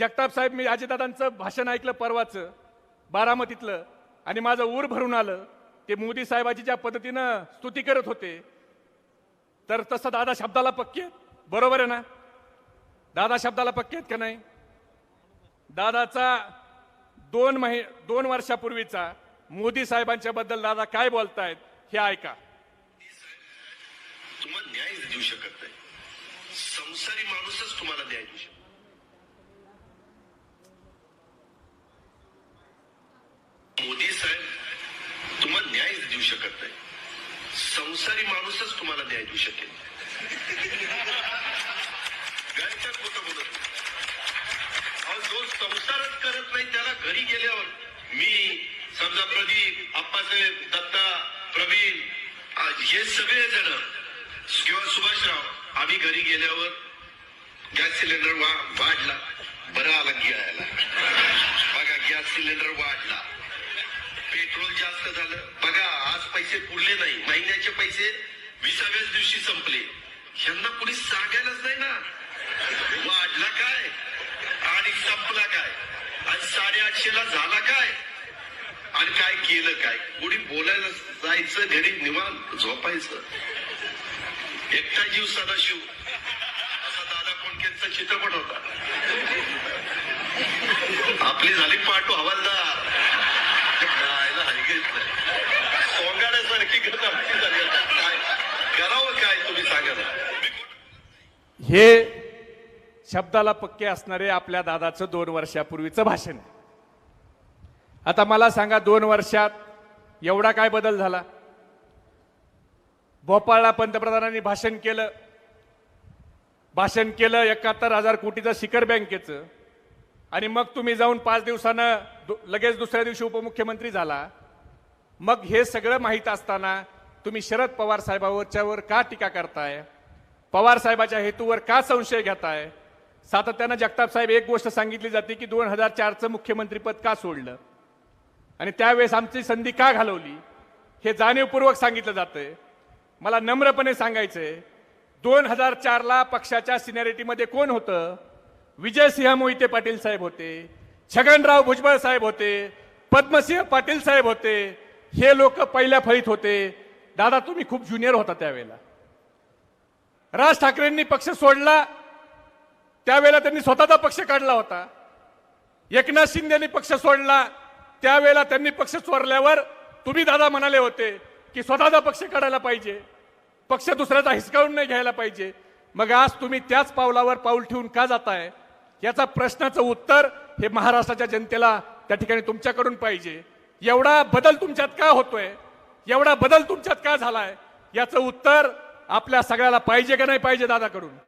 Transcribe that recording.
जगताप साहेब मी अजितदादांचं भाषण ऐकलं परवाचं बारामतीतलं आणि माझं ऊर भरून आलं ते मोदी साहेबाची ज्या पद्धतीनं स्तुती करत होते तर तसं दादा शब्दाला पक्के आहेत. बरोबर आहे ना? दादा शब्दाला पक्के आहेत का नाही? दादाचा दोन महि दोन वर्षापूर्वीचा मोदी साहेबांच्या बद्दल दादा काय बोलतायत हे ऐका. तुम्हाला न्याय देऊ शकत नाही. संसारी माणूसच तुम्हाला न्याय देऊ शकतो मोदी साहेब तुम्हाला न्याय देऊ शकत नाही. संसारी माणूसच तुम्हाला न्याय देऊ शकेल. बोलत अहो, जो संसारच करत नाही त्याला घरी गेल्यावर मी समजा प्रदीप आप्पासाहेब दत्ता प्रवीण आज हे सगळे जण किंवा सुभाषराव आम्ही घरी गेल्यावर गॅस सिलेंडर वा वाढला. पैसे पुरले नाही. महिन्याचे पैसे विसाव्याच दिवशी संपले. ह्यांना कुणी सांगायलाच नाही ना. वाढला काय? आणि संपला काय? आणि साडेआठशे ला झाला काय? आणि काय केलं काय? कोणी बोलायला जायचं घरी निवांत झोपायचं? एकटा जीव सदाशिव असा दादा कोणकेचा चित्रपट होता. आपली झाली पाठू हवालदार. करावं काय तुम्ही सांगा हे शब्दाला पक्के असणारे आपल्या दादाचं दोन वर्षापूर्वीचं भाषण आहे. आता मला सांगा दोन वर्षात एवढा काय बदल झाला? भोपाळला पंतप्रधानांनी भाषण केलं. भाषण केलं एकाहत्तर हजार कोटीचं शिखर बँकेचं. आणि मग तुम्ही जाऊन पाच दिवसानं दु- लगेच दुसऱ्या दिवशी उपमुख्यमंत्री झाला. मग हे सगळं माहीत असताना तुम्ही शरद पवार साहेबावरच्यावर का टीका करताय? पवार साहेबाच्या हेतूवर का संशय घेताय? सातत्यानं जगताप साहेब एक गोष्ट सांगितली जाते की दोन हजार चारचं मुख्यमंत्रीपद का सोडलं? आणि त्यावेळेस आमची संधी का घालवली? हे जाणीवपूर्वक सांगितलं जातंय. मला नम्रपणे सांगायचंय दोन हजार चारला पक्षाच्या सिनियरिटीमध्ये कोण होतं? विजयसिंह मोहिते पाटील साहेब होते छगनराव भुजबळ साहेब होते पद्मसिंह पाटील साहेब होते हे लोक पहिल्या फळीत होते. दादा तुम्ही खूप ज्युनियर होता त्यावेळेला. राज ठाकरेंनी पक्ष सोडला. त्यावेळेला त्यांनी स्वतःचा पक्ष काढला होता. एकनाथ शिंदेनी पक्ष सोडला. त्यावेळेला त्यांनी पक्ष चोरल्यावर तुम्ही दादा म्हणाले होते की स्वतःचा पक्ष काढायला पाहिजे. पक्ष दुसऱ्याचा हिसकावून नाही घ्यायला पाहिजे. मग आज तुम्ही त्याच पावलावर पाऊल ठेवून का जाताय? याचा प्रश्नाचं उत्तर हे महाराष्ट्राच्या जनतेला त्या ठिकाणी तुमच्याकडून पाहिजे. एवढा बदल तुमच्यात का होतोय? एवढा बदल तुमच्यात का झालाय? याचं उत्तर आपल्या सगळ्याला पाहिजे का नाही पाहिजे दादाकडून?